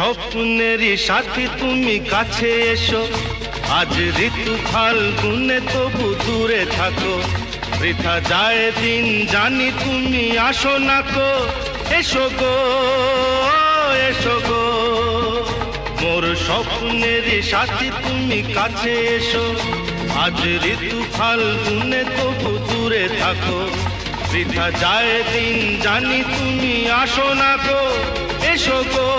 স্বপ্নেরই সাথী তুমি কাছে এসো। আজ ঋতু ফাল্গুনে তবু দূরে থাকো। বৃথা যায় দিন, জানি তুমি আসো না কো। এসো গো এসো গো। মোর স্বপ্নেরই সাথী তুমি কাছে এসো। আজ ঋতু ফাল্গুনে তবু দূরে থাকো। বৃথা যায় দিন, জানি তুমি আসো না গো এসো গো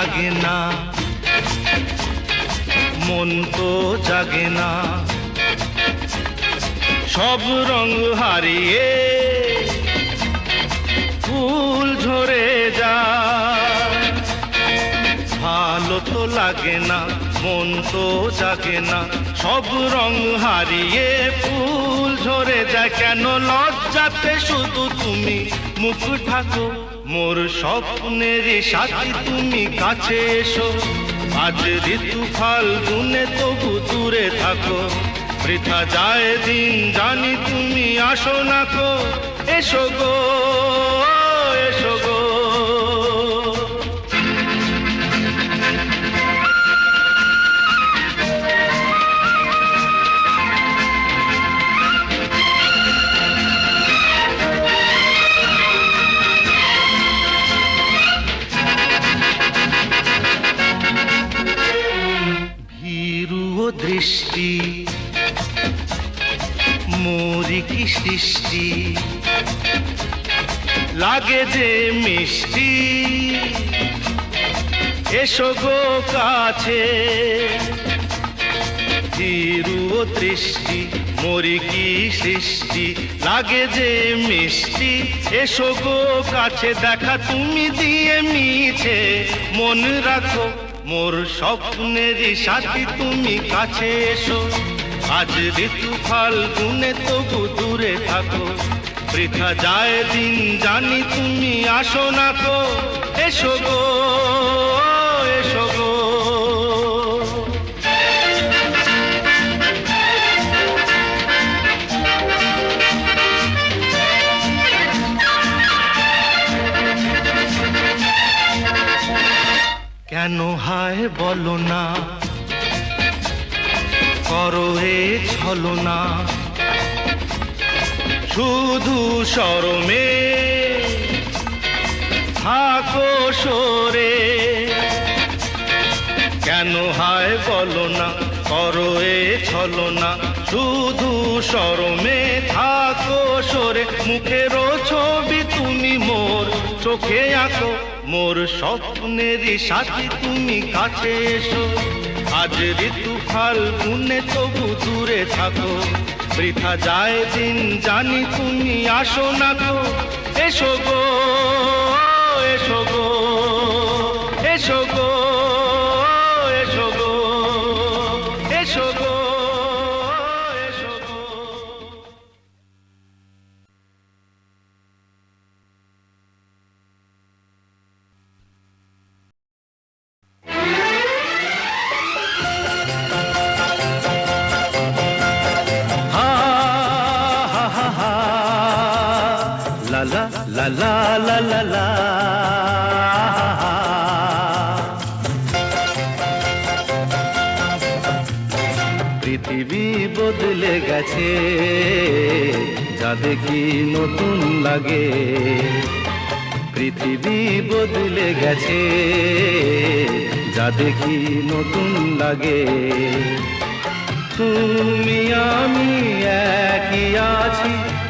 লাগে না। মন তো জাগে না। সব রং হারিয়ে ফুল ঝরে যা ভালো তো লাগে না, মন তো জাগে না। সব রং হারিয়ে ফুল ঝরে যায়। কেন লজ্জাতে শুধু তুমি মুখ ঢাকো? মোর স্বপ্নের সাথী তুমি কাছে এসো। আজ ঋতু ফাল্গুনে তবু দূরে থাকো। বৃথা যায় দিন, জানি তুমি আসো না কো। এসো গো। ও দৃষ্টি মোরি কি সৃষ্টি? লাগে যে মিষ্টি, এসো গো কাছে। ও দৃষ্টি মরি কি সৃষ্টি? লাগে যে মিষ্টি, এসো গো কাছে, দেখা তুমি দিয়ে মিছে। মন রাখো। মোর স্বপ্নেরই সাথী তুমি কাছে এসো। আজ ঋতু ফাল্গুনে তবু দূরে থাকো। পৃথা যায় দিন জানি তুমি আসো না তো। এসো গো। কেন হায় বলো না। করো এ ছলো না শুধু সরমে থাকো সরে কেন হায় বলো না, করো এ ছলো না শুধু সরমে থাকো সরে মুখের ছবি তুমি মোর, চোখে আঁকো মোর স্বপ্নেরই সাথী তুমি কাছে এসো। আজ ঋতু ফাল্গুনে তবু দূরে থাকো। বৃথা যায় দিন, জানি তুমি আসো না গো। এসো গো এসো গো এসো গো এসো গো এসো গো। লা লা লা লা লা পৃথিবী বদলে গেছে, যা দেখি নতুন লাগে। পৃথিবী বদলে গেছে, যা দেখি নতুন লাগে। তুমি আমি একই আছি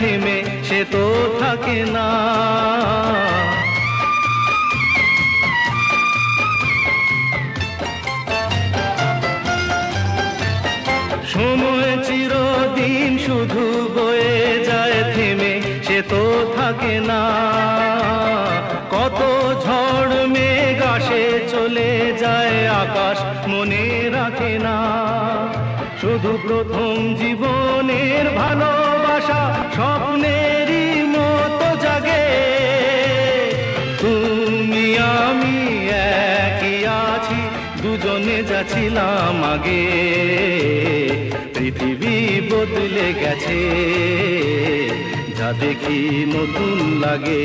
থেমে, সে তো থাকে না। সময় চিরদিন শুধু বয়ে যায় থেমে, সে তো থাকে না। কত ঝড় মেঘ আসে, চলে যায় আকাশ, মনে রাখে না। শুধু প্রথম জীবনের ভালোবাসা, স্বপ্নেরই মতো জাগে। তুমি, আমি একই আছি, দুজনে যাচ্ছিলাম আগে। পৃথিবী বদলে গেছে, যা দেখি নতুন লাগে।